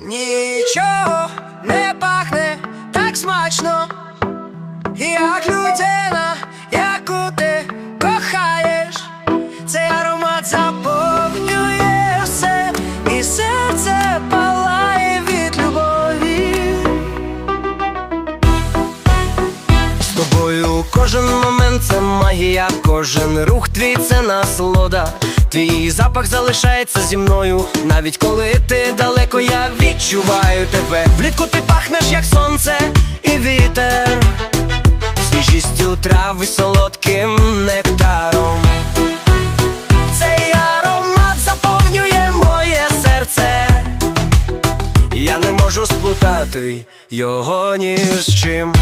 Нічого не пахне так смачно, як людина, яку ти кохаєш, цей аромат заповнює все, і серце палає від любові. З тобою кожен момент це магія, кожен рух твій це насолода. Твій запах залишається зі мною, навіть коли ти далеко, я відчуваю тебе. Влітку ти пахнеш, як сонце і вітер, свіжістю трави солодким нектаром. Цей аромат заповнює моє серце. Я не можу сплутати його ні з чим.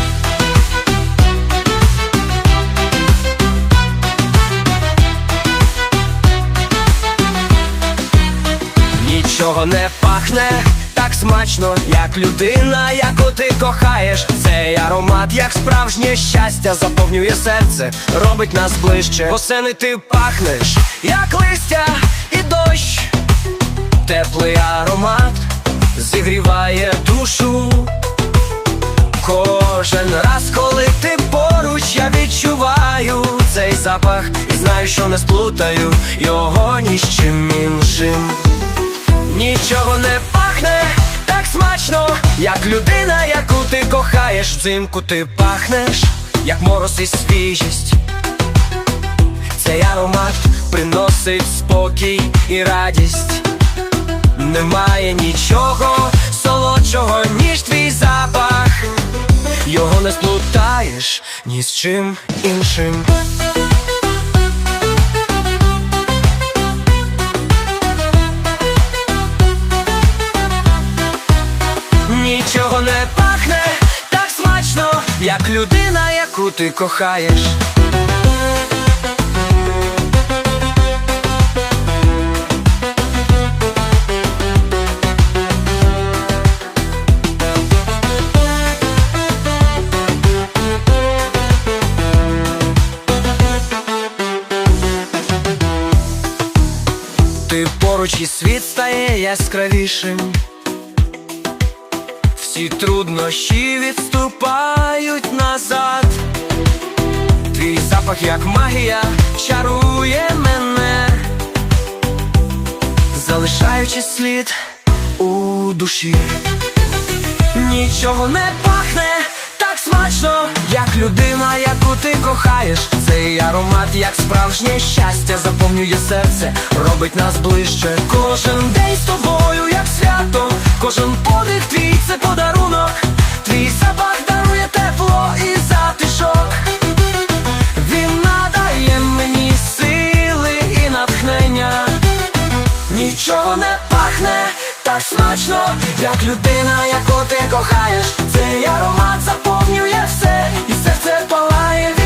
Нічого не пахне так смачно, як людина, яку ти кохаєш. Цей аромат, як справжнє щастя, заповнює серце, робить нас ближче. Осени ти пахнеш, як листя і дощ. Теплий аромат зігріває душу. Кожен раз, коли ти поруч, я відчуваю цей запах і знаю, що не сплутаю його ні з чим іншим. Нічого не пахне так смачно, як людина, яку ти кохаєш. Взимку ти пахнеш, як мороз і свіжість. Цей аромат приносить спокій і радість. Немає нічого солодшого, ніж твій запах. Його не сплутаєш ні з чим іншим. Як людина, яку ти кохаєш. Ти поруч і світ стає яскравішим. Всі труднощі відступають назад. Твій запах, як магія, чарує мене, залишаючи слід у душі. Нічого не пахне так смачно, як людина, ти кохаєш. Цей аромат, як справжнє щастя, заповнює серце, робить нас ближче. Кожен день з тобою, як свято, кожен подих твій це подарунок. Твій запах дарує тепло і затишок. Він надає мені сили і натхнення. Нічого не пахне так смачно, як людина, яку ти кохаєш. Цей аромат заповнює все, і серце alive